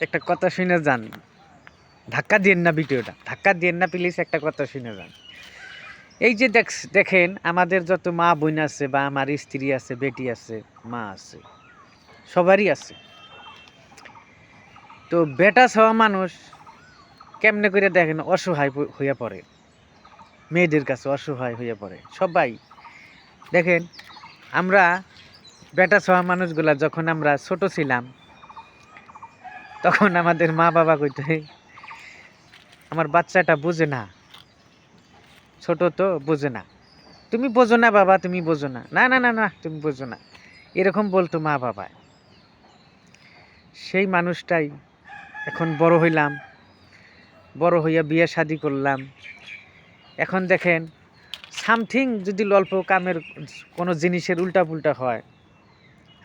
একটা কথা শুনে যান। ধাক্কা দিয়েন না ভিডিওটা। ধাক্কা দিয়েন না প্লিজ একটা কথা শুনে যান। এই যে দেখ দেখেন, আমাদের যত মা বোন আছে বা আমার স্ত্রী আছে, বেটি আছে, মা আছে, সবারই আছে। তো বেটা ছাওয়া মানুষ কেমনে করে দেখেন অসহায় হইয়া পড়ে? মেয়েদের কাছে অসহায় হইয়া পড়ে। সবাই। দেখেন, আমরা বেটা ছাওয়া মানুষগুলা যখন আমরা ছোট ছিলাম তখন আমাদের মা বাবা কইতে আমার বাচ্চাটা বোঝে না। ছোট তো বোঝে না। তুমি বোঝো না বাবা, তুমি বোঝো না। না না না না, তুমি বোঝো না। এরকম বলতো মা বাবা। সেই মানুষটাই এখন বড় হইলাম, বড় হইয়া বিয়ে শাদি করলাম। এখন দেখেন, সামথিং যদি অল্প কামের কোনো জিনিসের উল্টা পুল্টা হয়,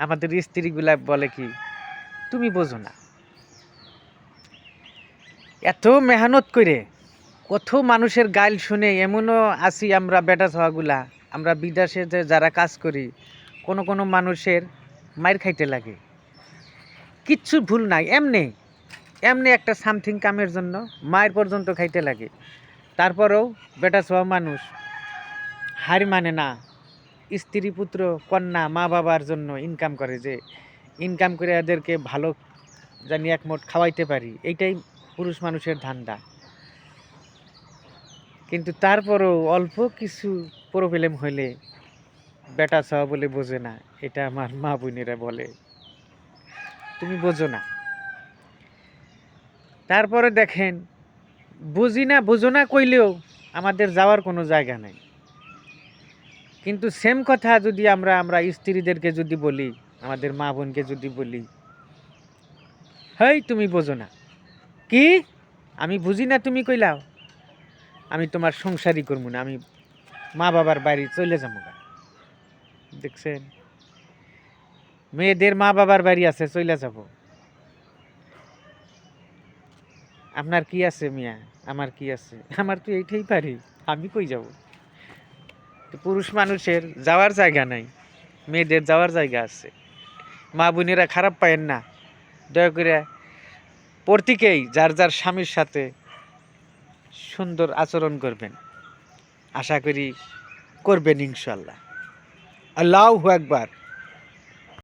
আমাদের স্ত্রীগুলা বলে কি, তুমি বোঝো না। এত মেহনত করে কত মানুষের গাইল শুনে এমনও আছি আমরা বেটা ছোয়াগুলা। আমরা বিদেশে যে যারা কাজ করি, কোনো কোনো মানুষের মায়ের খাইতে লাগে। কিচ্ছু ভুল নাই, এমনি এমনি একটা সামথিং কামের জন্য মায়ের পর্যন্ত খাইতে লাগে। তারপরেও বেটা ছোয়া মানুষ হার মানে না। স্ত্রী, পুত্র, কন্যা, মা বাবার জন্য ইনকাম করে যে ইনকাম করে এদেরকে ভালো জানি একমোট খাওয়াইতে পারি। এইটাই পুরুষ মানুষের ধান্দা। কিন্তু তারপরও অল্প কিছু প্রবলেম হইলে বেটা চাওয়া বলে বোঝে না, এটা আমার মা বোনেরা বলে। তুমি বোঝো না। তারপরে দেখেন, বুঝি না বুঝো না কইলেও আমাদের যাওয়ার কোনো জায়গা নাই। কিন্তু সেম কথা যদি আমরা আমরা স্ত্রীদেরকে যদি বলি, আমাদের মা বোনকে যদি বলি, হেই, তুমি বোঝো না। কি? আমি বুঝি না তুমি কইলাও। আমি তোমার সংসারই করব না, আমি মা বাবার বাড়ি চলে যাব গা। দেখছেন? মেয়েদের মা বাবার বাড়ি আছে চলে যাব। আপনার কি আছে মিয়া? আমার কি আছে? আমার তো এইটাই পারি আমি কই যাব? তো পুরুষ মানুষের যাওয়ার জায়গা নাই, মেয়েদের যাওয়ার জায়গা আছে। মা বোনেরা খারাপ পায়েন না, দয়া করে প্রত্যেকেই যার যার স্বামীর সাথে সুন্দর আচরণ করবেন। আশা করি করবেন ইনশাল্লাহ আল্লাহ একবার